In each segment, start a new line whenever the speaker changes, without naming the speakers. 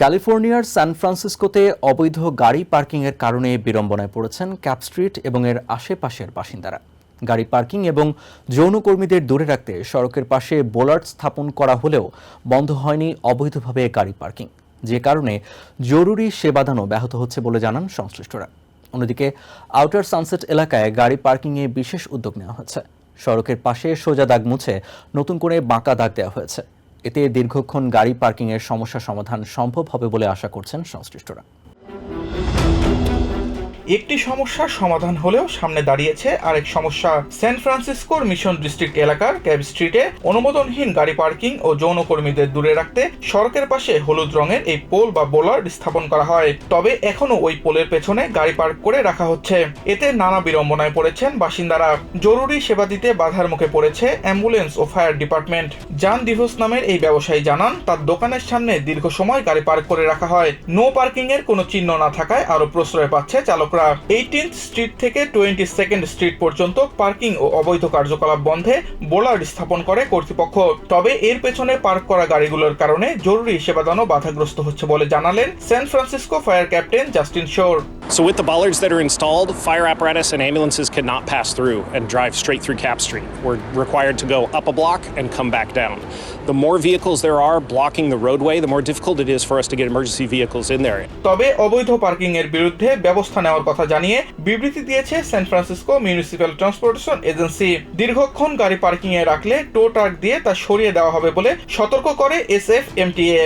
ক্যালিফোর্নিয়ার সান ফ্রান্সিসকোতে অবৈধ গাড়ি পার্কিংয়ের কারণে বিড়ম্বনায় পড়েছেন ক্যাপ স্ট্রিট এবং এর আশেপাশের বাসিন্দারা। গাড়ি পার্কিং এবং যৌনকর্মীদের দূরে রাখতে সড়কের পাশে বোলার্ড স্থাপন করা হলেও বন্ধ হয়নি অবৈধভাবে গাড়ি পার্কিং। যে কারণে জরুরি সেবাদানও ব্যাহত হচ্ছে বলে জানান সংশ্লিষ্টরা। অন্যদিকে, আউটার সানসেট এলাকায় গাড়ি পার্কিংয়ে বিশেষ উদ্যোগ নেওয়া হয়েছে সড়কের পাশে সোজা দাগ মুছে নতুন করে বাঁকা দাগ দেওয়া হয়েছে। এতে দীর্ঘক্ষণ গাড়ি পার্কিংয়ের সমস্যা সমাধান সম্ভব হবে বলে আশা করছেন সংশ্লিষ্টরা।
একটি সমস্যার সমাধান হলেও সামনে দাঁড়িয়েছে। আরেক সমস্যা সান ফ্রান্সিসকোর মিশন ডিস্ট্রিক্ট এলাকার ক্যাব স্ট্রিটে অনুমোদনহীন গাড়ি পার্কিং ও যৌনকর্মীদের দূরে রাখতে সড়কের পাশে হলুদ রঙের এই পোল বা বোলার স্থাপন করা হয়। তবে এখনও ওই পোলের পেছনে গাড়ি পার্ক করে রাখা হচ্ছে। এতে নানা বিড়ম্বনায় পড়েছেন বাসিন্দারা। জরুরি সেবা দিতে বাধার মুখে পড়েছে অ্যাম্বুলেন্স ও ফায়ার ডিপার্টমেন্ট। জান দিভোস নামের এই ব্যবসায়ী জানান, তার দোকানের সামনে দীর্ঘ সময় গাড়ি পার্ক করে রাখা হয়। নো পার্কিং এর কোনো চিহ্ন না থাকায় আরও প্রশ্রয় পাচ্ছে চালকরা এইটিন্থ স্ট্রিট থেকে টোয়েন্টি সেকেন্ড স্ট্রিট পর্যন্ত পার্কিং ও অবৈধ কার্যকলাপ বন্ধে বোলার্ড স্থাপন করে কর্তৃপক্ষ। তবে এর পেছনে পার্ক করা গাড়িগুলোর কারণে জরুরি সেবাদানও বাধাগ্রস্ত হচ্ছে বলে জানালেন San Francisco fire captain Justin Shore
So with the bollards that are installed, fire apparatus and ambulances cannot pass through and drive straight through Cap Street. We're required to go up a block and come back down. The more vehicles there are blocking the roadway, the more difficult it is for us to get emergency vehicles in there.
তবে অবৈধ parking এর বিরুদ্ধে ব্যবস্থা নেওয়ার কথা জানিয়ে বিবৃতি দিয়েছে San Francisco municipal transportation agency দীর্ঘক্ষণ গাড়ি পার্কিং এ রাখলে টো ট্রাক দিয়ে তা সরিয়ে দেওয়া হবে বলে সতর্ক করে এস এফ এমটিএ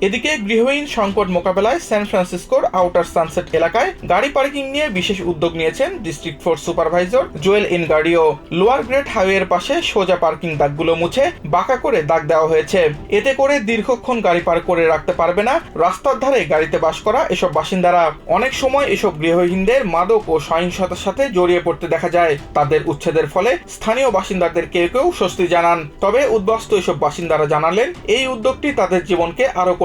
এদিকে গৃহহীন সংকট মোকাবেলায় সান ফ্রান্সিসকোর আউটার সানসেট এলাকায় গাড়ি পার্কিং নিয়ে বিশেষ উদ্যোগ নিয়েছেন district force supervisor Joel Engardio lower grade হাইওয়ের পাশে সোজা পার্কিং দাগগুলো মুছে বাঁকা করে দাগ দেওয়া হয়েছে। এতে করে দীর্ঘক্ষণ গাড়ি পার্ক করে রাখতে পারবে না রাস্তার ধারে গাড়িতে বাস করা এসব বাসিন্দারা। অনেক সময় এসব গৃহহীনদের মাদক ও সহিংসতার সাথে জড়িয়ে পড়তে দেখা যায়। তাদের উচ্ছেদের ফলে স্থানীয় বাসিন্দাদের কেউ কেউ স্বস্তি জানান। তবে উদ্বাস্ত এসব বাসিন্দারা জানালেন, এই উদ্যোগটি তাদের জীবনকে আরও